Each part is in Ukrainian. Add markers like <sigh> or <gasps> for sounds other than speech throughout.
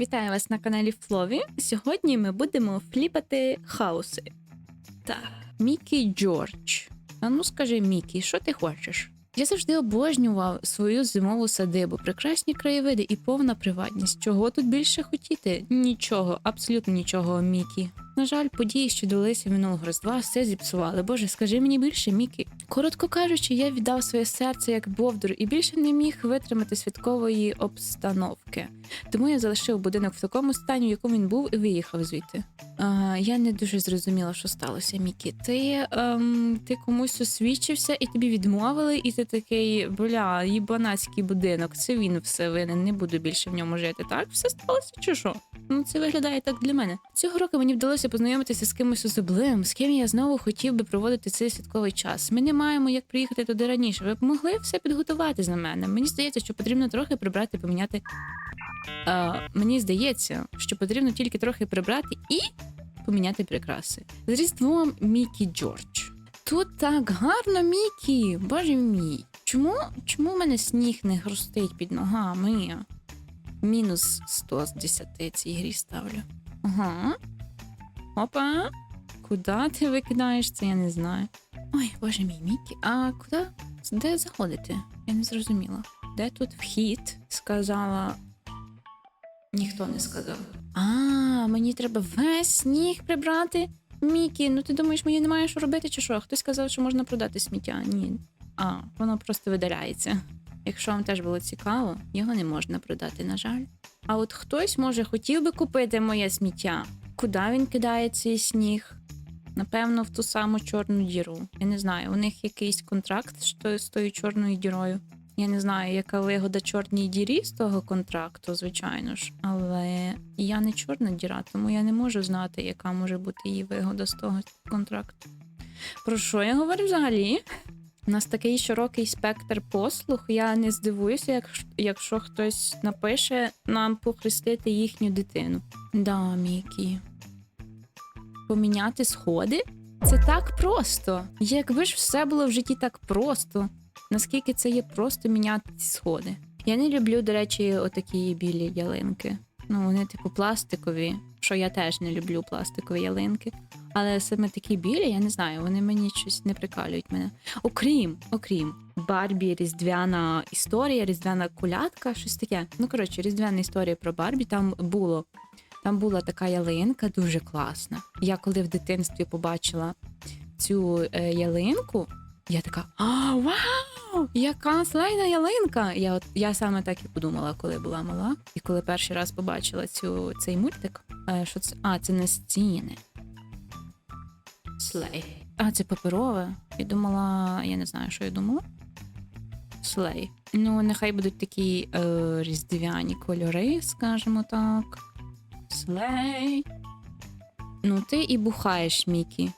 Вітаю вас на каналі Флові. Сьогодні ми будемо фліпати хауси. Так, Мікі Джордж. А ну скажи, Мікі, що ти хочеш? Я завжди обожнював свою зимову садибу, прекрасні краєвиди і повна приватність. Чого тут більше хотіти? Нічого, абсолютно нічого, Мікі. На жаль, події, що долися минулого Різдва, все зіпсували. Боже, скажи мені більше, Мікі. Коротко кажучи, я віддав своє серце як бовдур і більше не міг витримати святкової обстановки. Тому я залишив будинок в такому стані, в якому він був, і виїхав звідти. А, я не дуже зрозуміла, що сталося, Мікі. Ти, ем, ти комусь освічився і тобі відмовили, і ти такий, бля, їбанацький будинок, це він все винен, не буду більше в ньому жити. Так, все сталося чи що? Ну, це виглядає так для мене. Цього року мені вдалося познайомитися з кимось особливим, з ким я знову хотів би проводити цей святковий час. Ми не маємо як приїхати туди раніше. Ви б могли все підготувати за мене. Мені здається, що потрібно трохи прибрати, поміняти. А, мені здається, що потрібно тільки трохи прибрати і поміняти прикраси. З Різдвом Мікі Джордж. Тут так гарно, Мікі! Боже мій. Чому, чому в мене сніг не хрустить під ногами? Мінус 100 з 10 цій грі ставлю. Ага. Опа. Куди ти викидаєш це, я не знаю. Ой, боже мій Мікі. А куди? Де заходити? Я не зрозуміла. Де тут вхід? Сказала. Ніхто не сказав. А, мені треба весь сніг прибрати. Мікі, ну ти думаєш, мені немає що робити, чи що? Хтось сказав, що можна продати сміття. Ні. А, воно просто видаляється. Якщо вам теж було цікаво, його не можна продати, на жаль. А от хтось, може, хотів би купити моє сміття. Куди він кидає цей сніг? Напевно, в ту саму чорну діру. Я не знаю, у них якийсь контракт з тою чорною дірою. Я не знаю, яка вигода чорній дірі з того контракту, звичайно ж. Але я не чорна діра, тому я не можу знати, яка може бути її вигода з того контракту. Про що я говорю взагалі? У нас такий широкий спектр послуг. Я не здивуюся, як, якщо хтось напише нам похрестити їхню дитину. Да, Мікі. Поміняти сходи? Це так просто. Якби ж все було в житті так просто. Наскільки це є просто міняти сходи? Я не люблю, до речі, отакі білі ялинки. Ну, вони, типу, пластикові, що я теж не люблю пластикові ялинки. Але саме такі білі, я не знаю, вони мені щось не прикалюють мене. Окрім, окрім Барбі, Різдвяна історія, Різдвяна кулятка, щось таке. Ну, коротше, Різдвяна історія про Барбі там було. Там була така ялинка дуже класна. Я коли в дитинстві побачила цю е, ялинку, я така: А, вау! Яка слайна ялинка! Я от я саме так і подумала, коли була мала. І коли перший раз побачила цю, цей мультик, е, що це. А, це не стіни. Слей. А, це паперове. Я думала, я не знаю, що я думала. Слей. Ну, нехай будуть такі е, різдвяні кольори, скажімо так. Слей. Ну, ти і бухаєш, Мікі.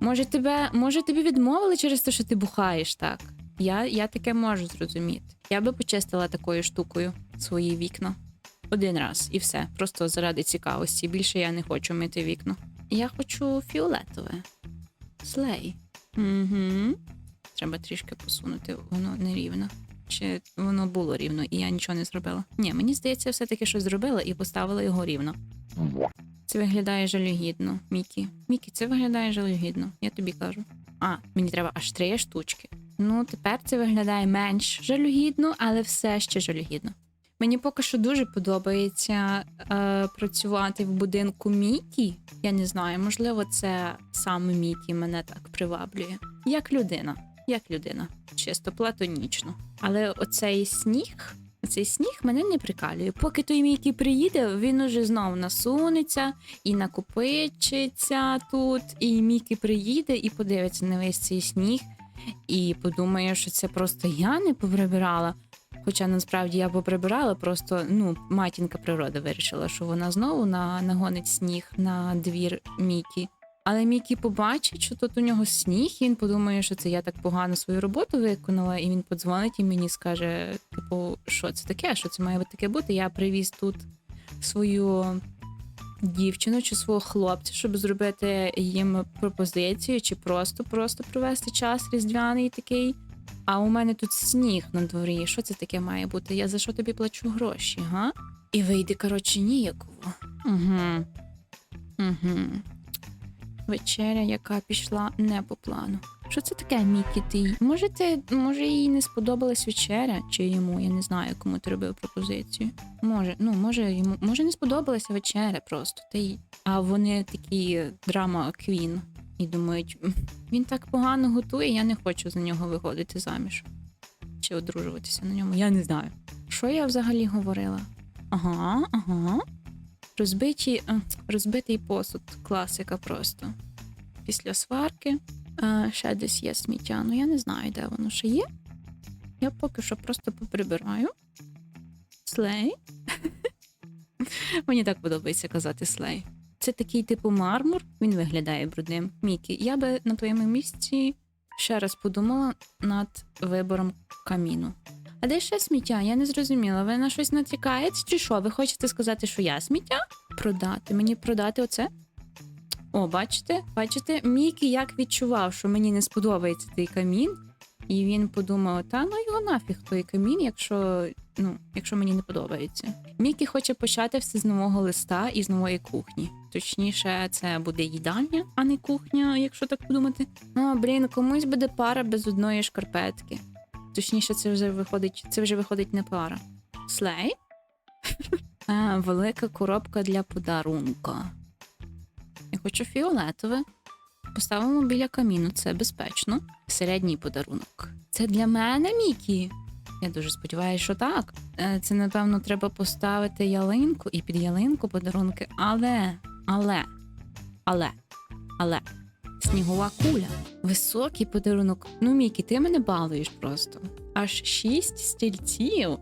Може, тебе, може, тобі відмовили через те, що ти бухаєш так? Я, я таке можу зрозуміти. Я би почистила такою штукою свої вікна. Один раз і все. Просто заради цікавості. Більше я не хочу мити вікна. Я хочу фіолетове. Слей. Угу. Треба трішки посунути, воно нерівно. Чи воно було рівно, і я нічого не зробила? Ні, мені здається, все-таки щось зробила і поставила його рівно. Це виглядає жалюгідно, Мікі. Мікі, це виглядає жалюгідно, я тобі кажу. А, мені треба аж три штучки. Ну, тепер це виглядає менш жалюгідно, але все ще жалюгідно. Мені поки що дуже подобається е, працювати в будинку Мікі. Я не знаю, можливо, це саме Мікі мене так приваблює. Як людина, як людина, чисто платонічно. Але оцей сніг, цей сніг мене не прикалює. Поки той Мікі приїде, він уже знов насунеться і накопичиться тут. І Мікі приїде і подивиться на весь цей сніг, і подумає, що це просто я не поприбирала. Хоча насправді я поприбирала, просто ну, матінка природа вирішила, що вона знову на, нагонить сніг на двір Мікі. Але Мікі побачить, що тут у нього сніг, і він подумає, що це я так погано свою роботу виконала, і він подзвонить і мені скаже: типу, що це таке? Що це має таке бути? Я привіз тут свою дівчину чи свого хлопця, щоб зробити їм пропозицію, чи просто просто провести час різдвяний такий. А у мене тут сніг на дворі. Що це таке має бути? Я за що тобі плачу гроші? Га? І вийде, коротше, ніяково. Угу. Угу. Вечеря, яка пішла не по плану. Що це таке, Мікі? Ти? Може, ти, може, їй не сподобалась вечеря, чи йому, я не знаю, кому ти робив пропозицію. Може, ну, може, йому може не сподобалася вечеря просто. Та й... А вони такі драма квін. І думають, він так погано готує, я не хочу за нього виходити заміж. Чи одружуватися на ньому, я не знаю. Що я взагалі говорила? Ага, ага. Розбиті, е, розбитий посуд, класика просто. Після сварки. Е, ще десь є сміття. Ну я не знаю, де воно ще є. Я поки що просто поприбираю. Слей. <laughs> Мені так подобається казати слей. Це такий типу мармур, він виглядає брудним. Мікі, я би на твоєму місці ще раз подумала над вибором каміну. А де ще сміття? Я не зрозуміла. Ви на щось натякаєте чи що? Ви хочете сказати, що я сміття? Продати. Мені продати оце? О, бачите? Бачите, Мікі як відчував, що мені не сподобається той камін, і він подумав: та ну його нафіг той камін, якщо, ну, якщо мені не подобається. Мікі хоче почати все з нового листа і з нової кухні. Точніше, це буде їдальня, а не кухня, якщо так подумати. Ну, блін, комусь буде пара без одної шкарпетки. Точніше, це вже виходить, це вже виходить не пара. Слей? <laughs> а, велика коробка для подарунка. Я хочу фіолетове. Поставимо біля каміну, це безпечно. Середній подарунок. Це для мене, Мікі. Я дуже сподіваюся, що так. Е, Це, напевно, треба поставити ялинку і під ялинку подарунки. Але, але, але, але. Снігова куля. Високий подарунок. Ну, Мікі, ти мене балуєш просто. Аж шість стільців.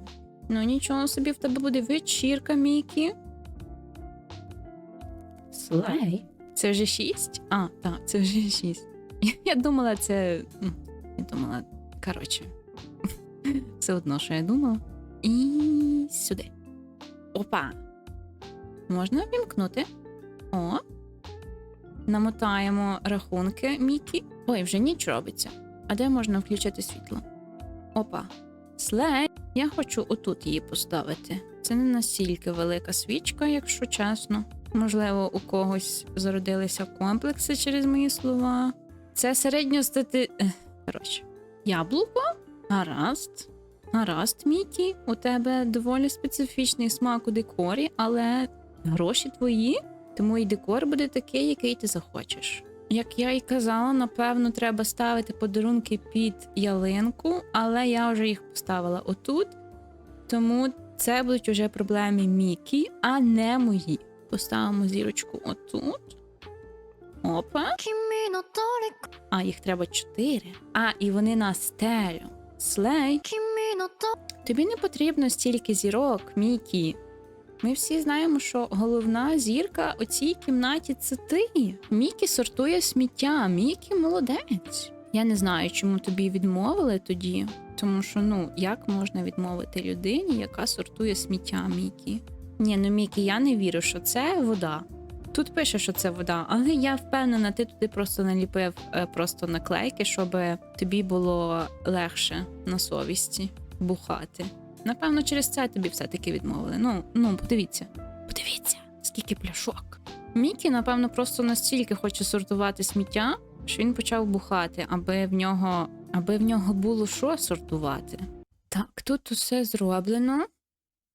Ну нічого собі в тебе буде вечірка, Мікі. Слей. Це вже шість? А, так, це вже шість. <laughs> Я думала, це. ну, Я думала, коротше. <laughs> Все одно, що я думала. І сюди. Опа. Можна вімкнути? О. Намотаємо рахунки Мікі. Ой, вже ніч робиться. А де можна включити світло? Опа. Слей. Я хочу отут її поставити. Це не настільки велика свічка, якщо чесно. Можливо, у когось зародилися комплекси через мої слова. Це середньостати. Коротше, яблуко? Гаразд. Гаразд, Мікі. У тебе доволі специфічний смак у декорі, але гроші твої, тому і декор буде такий, який ти захочеш. Як я і казала, напевно, треба ставити подарунки під ялинку, але я вже їх поставила отут. Тому це будуть вже проблеми Мікі, а не мої. Поставимо зірочку отут. Опа. А, їх треба чотири. А, і вони на стелю, Слей. Тобі не потрібно стільки зірок, Мікі. Ми всі знаємо, що головна зірка у цій кімнаті це ти. Мікі сортує сміття, Мікі молодець. Я не знаю, чому тобі відмовили тоді, тому що ну як можна відмовити людині, яка сортує сміття Мікі? Ні, ну Мікі, я не вірю, що це вода. Тут пише, що це вода, але я впевнена, ти туди просто наліпив е, просто наклейки, щоб тобі було легше на совісті бухати. Напевно, через це тобі все-таки відмовили. Ну, ну, подивіться. Подивіться, скільки пляшок. Мікі, напевно, просто настільки хоче сортувати сміття, що він почав бухати, аби в нього, аби в нього було що сортувати. Так, тут усе зроблено.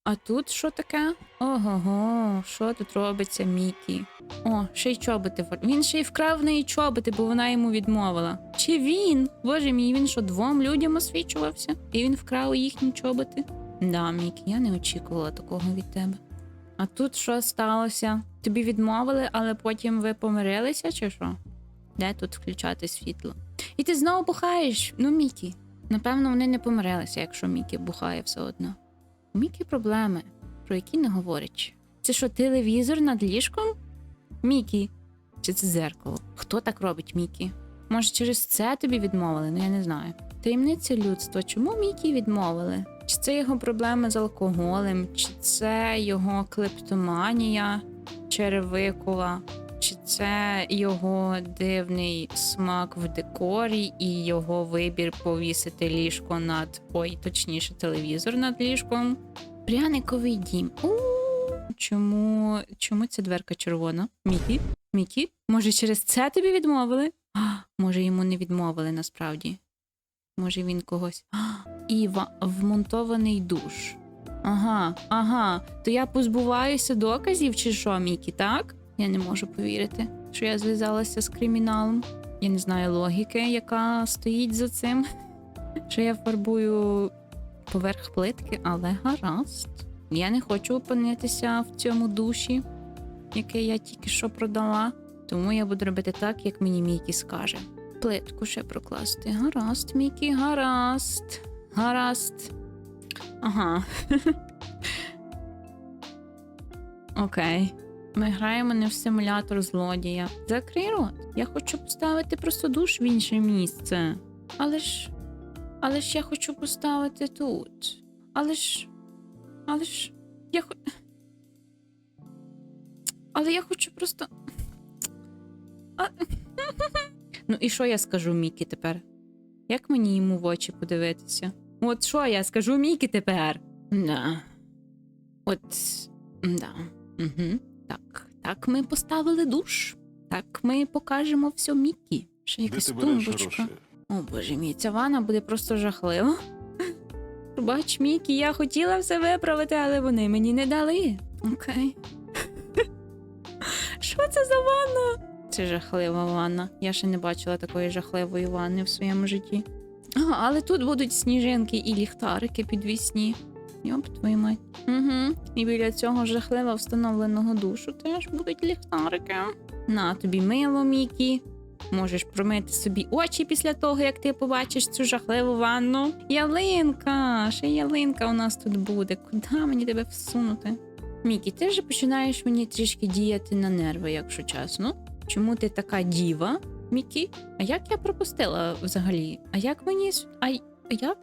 А тут що таке? Ого, що тут робиться, Мікі? О, ще й чоботи. Він ще й вкрав в неї чоботи, бо вона йому відмовила. Чи він? Боже мій, він що двом людям освічувався? І він вкрав їхні чоботи? Да, Мікі, я не очікувала такого від тебе. А тут що сталося? Тобі відмовили, але потім ви помирилися, чи що? Де тут включати світло? І ти знову бухаєш? Ну, Мікі. Напевно, вони не помирилися, якщо Мікі бухає все одно. Мікі проблеми, про які не говорять. Це що, телевізор над ліжком? Мікі. Чи це зеркало? Хто так робить, Мікі? Може, через це тобі відмовили? Ну я не знаю. Таємниця людства. Чому Мікі відмовили? Чи це його проблеми з алкоголем, чи це його клептоманія черевикова, чи це його дивний смак в декорі і його вибір повісити ліжко над ой, точніше, телевізор над ліжком. Пряниковий дім. У Чому, чому ця дверка червона? Мікі? Мікі? Може, через це тобі відмовили? А, може, йому не відмовили насправді. Може, він когось. А, і ва- вмонтований душ. Ага, ага. То я позбуваюся доказів, чи що, Мікі, так? Я не можу повірити, що я зв'язалася з криміналом. Я не знаю логіки, яка стоїть за цим. Що я фарбую поверх плитки, але гаразд. Я не хочу опинитися в цьому душі, яке я тільки що продала. Тому я буду робити так, як мені Мікі скаже. Плитку ще прокласти. Гаразд, Мікі, гаразд. Гаразд. Ага. <laughs> Окей. Ми граємо не в симулятор злодія. Закрий рот. Я хочу поставити просто душ в інше місце. Але ж. Але ж я хочу поставити тут. Але ж. Але ж. Я хо... Але я хочу просто. А... <laughs> Ну і що я скажу Мікі тепер? Як мені йому в очі подивитися? От що я скажу Мікі тепер? Да. От. Да. Угу. Так, так ми поставили душ. Так ми покажемо все Мікі. Ще якась тумбочка. О боже мій, ця ванна буде просто жахлива. Пробач, Мікі, я хотіла все виправити, але вони мені не дали. Окей. <laughs> Що це за ванна? Це жахлива ванна. Я ще не бачила такої жахливої ванни в своєму житті. Ага, але тут будуть сніжинки і ліхтарики підвісні. Йоп, твою мать. Угу. І біля цього жахливо встановленого душу теж будуть ліхтарики. На тобі мило, Мікі. Можеш промити собі очі після того, як ти побачиш цю жахливу ванну. Ялинка! Ще ялинка у нас тут буде. Куди мені тебе всунути? Мікі, ти вже починаєш мені трішки діяти на нерви, якщо чесно. Чому ти така діва, Мікі? А як я пропустила взагалі? А як мені. А, а як?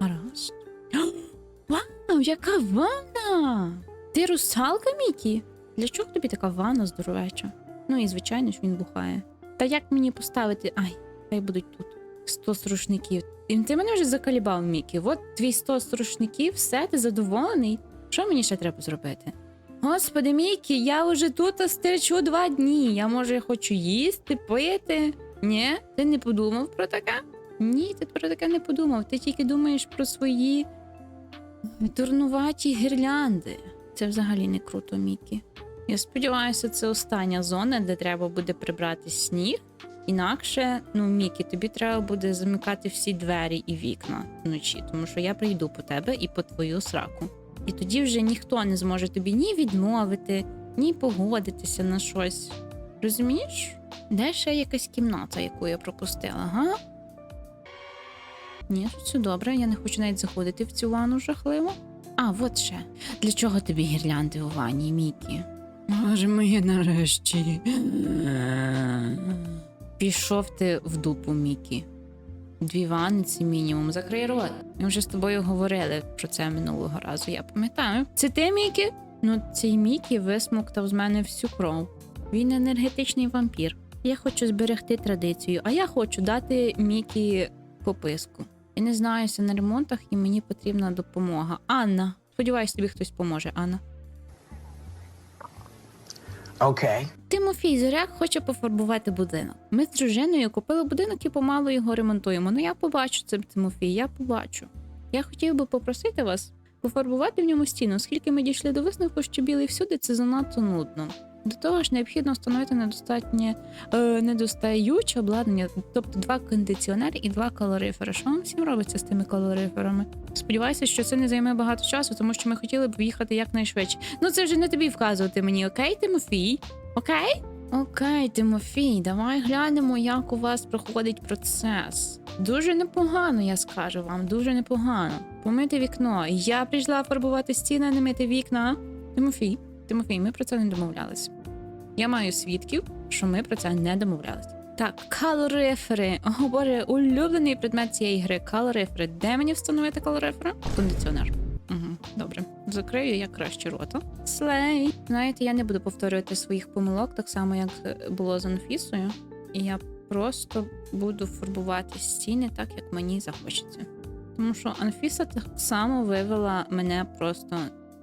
Гаразд. <gasps> Вау, яка ванна! Ти русалка, Мікі? Для чого тобі така ванна здоровеча? Ну і звичайно ж він бухає. Та як мені поставити. Ай, хай будуть тут. 100 струшників. І Ти мене вже закалібав, Мікі. От твій 100 струшників, все, ти задоволений. Що мені ще треба зробити? Господи, Мікі, я вже тут стерчу два дні. Я може хочу їсти, пити. Ні, ти не подумав про таке? Ні, ти про таке не подумав. Ти тільки думаєш про свої дурнуваті гірлянди. Це взагалі не круто, Мікі. Я сподіваюся, це остання зона, де треба буде прибрати сніг. Інакше, ну, Мікі, тобі треба буде замикати всі двері і вікна вночі, тому що я прийду по тебе і по твою сраку. І тоді вже ніхто не зможе тобі ні відмовити, ні погодитися на щось. Розумієш? Де ще якась кімната, яку я пропустила, га? Ні, тут все добре, я не хочу навіть заходити в цю ванну жахливо. А, от ще. Для чого тобі гірлянди у ванні, Мікі? Може, моє нарешті. Пішов ти в дупу, Мікі. Дві ванни це мінімум. Закрий рот. Ми вже з тобою говорили про це минулого разу, я пам'ятаю. Це ти, Мікі? Ну, цей Мікі висмоктав з мене всю кров. Він енергетичний вампір. Я хочу зберегти традицію, а я хочу дати Мікі пописку. Я не знаюся на ремонтах, і мені потрібна допомога. Анна, сподіваюсь, тобі хтось поможе, Анна. Okay. Тимофій Зоряк хоче пофарбувати будинок. Ми з дружиною купили будинок і помалу його ремонтуємо. Ну я побачу це, Тимофій, я побачу. Я хотів би попросити вас пофарбувати в ньому стіну, оскільки ми дійшли до висновку, що білий всюди це занадто нудно. До того ж, необхідно встановити недостатнє е, недостаюче обладнання, тобто два кондиціонери і два калорифери. Що вам всім робиться з тими калориферами? Сподіваюся, що це не займе багато часу, тому що ми хотіли б в'їхати якнайшвидше. Ну це вже не тобі вказувати мені, окей, Тимофій? Окей? Окей, Тимофій, давай глянемо, як у вас проходить процес. Дуже непогано, я скажу вам, дуже непогано. Помити вікно. Я прийшла фарбувати стіни, не мити вікна. Тимофій, Тимофій, ми про це не домовлялись. Я маю свідків, що ми про це не домовлялись. Так, калорифери. О боже, улюблений предмет цієї гри. Калорифери. Де мені встановити калорифери? Кондиціонер. Угу, добре. Закрию я краще рота. Слей. Знаєте, я не буду повторювати своїх помилок, так само, як е, було з Анфісою. І я просто буду фарбувати стіни так, як мені захочеться. Тому що Анфіса так само вивела мене просто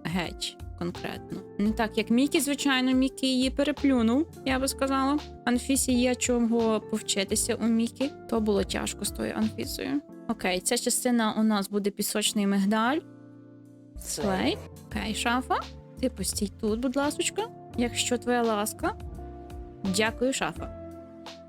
геть, конкретно. Не так, як Мікі, звичайно, Мікі її переплюнув, я би сказала. Анфісі є чого повчитися у Мікі. То було тяжко з тою Анфісою. Окей, ця частина у нас буде пісочний мигдаль. Слей. Окей, шафа. Ти постій тут, будь ласочка. Якщо твоя ласка. Дякую, шафа.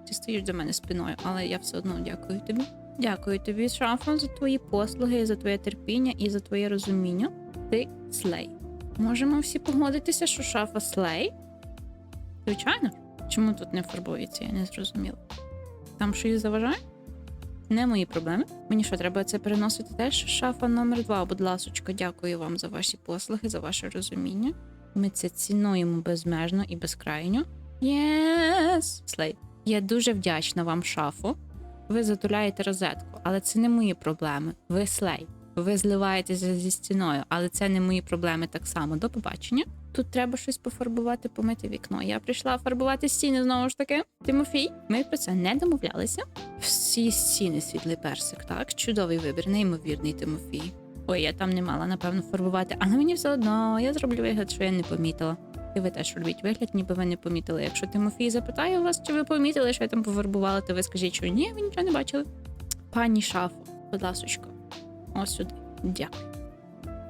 Ти стоїш до мене спиною, але я все одно дякую тобі. Дякую тобі, шафа, за твої послуги, за твоє терпіння і за твоє розуміння. Ти слей. Можемо всі погодитися, що шафа слей? Звичайно. Чому тут не фарбується, я не зрозуміла. Там щось заважає? Не мої проблеми. Мені що, треба це переносити теж? Шафа номер два, будь ласочка, дякую вам за ваші послуги, за ваше розуміння. Ми це цінуємо безмежно і безкрайньо. Єс! Слей. Я дуже вдячна вам, шафу. Ви затуляєте розетку, але це не мої проблеми. Ви слей. Ви зливаєтеся зі стіною, але це не мої проблеми так само. До побачення. Тут треба щось пофарбувати, помити вікно. Я прийшла фарбувати стіни знову ж таки. Тимофій, ми про це не домовлялися. Всі стіни світлий персик, так? Чудовий вибір, неймовірний Тимофій. Ой, я там не мала, напевно, фарбувати, але мені все одно, я зроблю вигляд, що я не помітила. І ви теж робіть вигляд, ніби ви не помітили. Якщо Тимофій запитає вас, чи ви помітили, що я там пофарбувала, то ви скажіть, що ні, ви нічого не бачили. Пані шафо, будь ласочка, ось сюди. Дякую.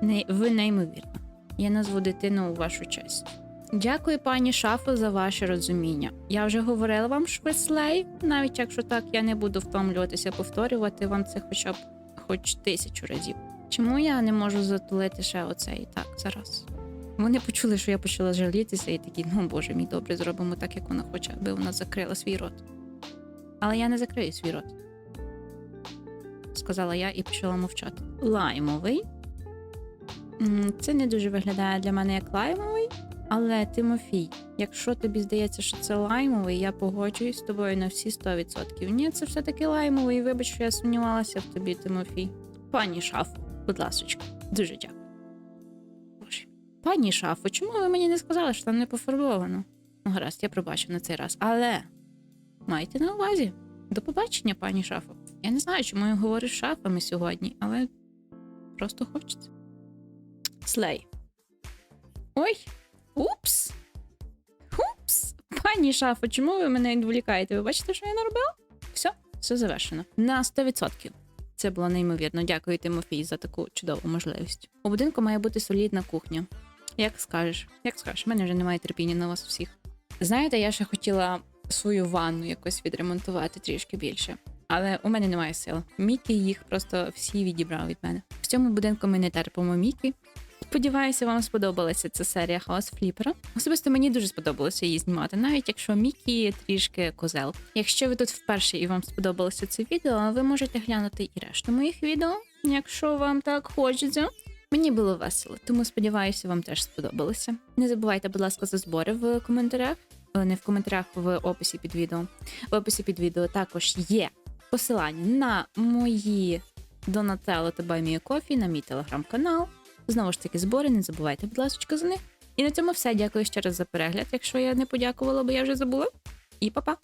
Не, ви неймовірна. Я назву дитину у вашу честь. Дякую, пані Шафо, за ваше розуміння. Я вже говорила вам швислей, навіть якщо так, я не буду втомлюватися повторювати вам це хоча б хоч тисячу разів. Чому я не можу затулити ще оцей так зараз? Вони почули, що я почала жалітися, і такі, ну боже мій добре, зробимо так, як вона хоче, аби вона закрила свій рот. Але я не закрию свій рот, сказала я і почала мовчати. Лаймовий. Це не дуже виглядає для мене як лаймовий, але Тимофій, якщо тобі здається, що це лаймовий, я погоджуюсь з тобою на всі 100%. Ні, це все-таки лаймовий. Вибач, що я сумнівалася в тобі, Тимофій. Пані Шафу, будь ласочка, дуже дякую. Боже. Пані Шафу, чому ви мені не сказали, що там не пофарбовано? Ну, гаразд, я пробачу на цей раз. Але майте на увазі. До побачення, пані Шафу. Я не знаю, чому я говорю з шафами сьогодні, але просто хочеться. Слей. Ой, упс. Упс. Пані Шафо, чому ви мене відволікаєте? Ви бачите, що я наробила? Все, все завершено. На 100%. Це було неймовірно. Дякую, Тимофій, за таку чудову можливість. У будинку має бути солідна кухня. Як скажеш, як скажеш, в мене вже немає терпіння на вас всіх. Знаєте, я ще хотіла свою ванну якось відремонтувати трішки більше. Але у мене немає сил. Мікі їх просто всі відібрав від мене. В цьому будинку ми не терпимо Мікі. Сподіваюся, вам сподобалася ця серія Хаос Фліпера. Особисто мені дуже сподобалося її знімати, навіть якщо Мікі трішки козел. Якщо ви тут вперше і вам сподобалося це відео, ви можете глянути і решту моїх відео, якщо вам так хочеться. Мені було весело, тому сподіваюся, вам теж сподобалося. Не забувайте, будь ласка, за збори в коментарях. Е, Не в коментарях, в описі під відео. В описі під відео також є посилання на мої донателло та Buy кофі на мій телеграм-канал. Знову ж таки, збори, не забувайте, будь ласка, за них. І на цьому все. Дякую ще раз за перегляд, якщо я не подякувала, бо я вже забула. І па-па!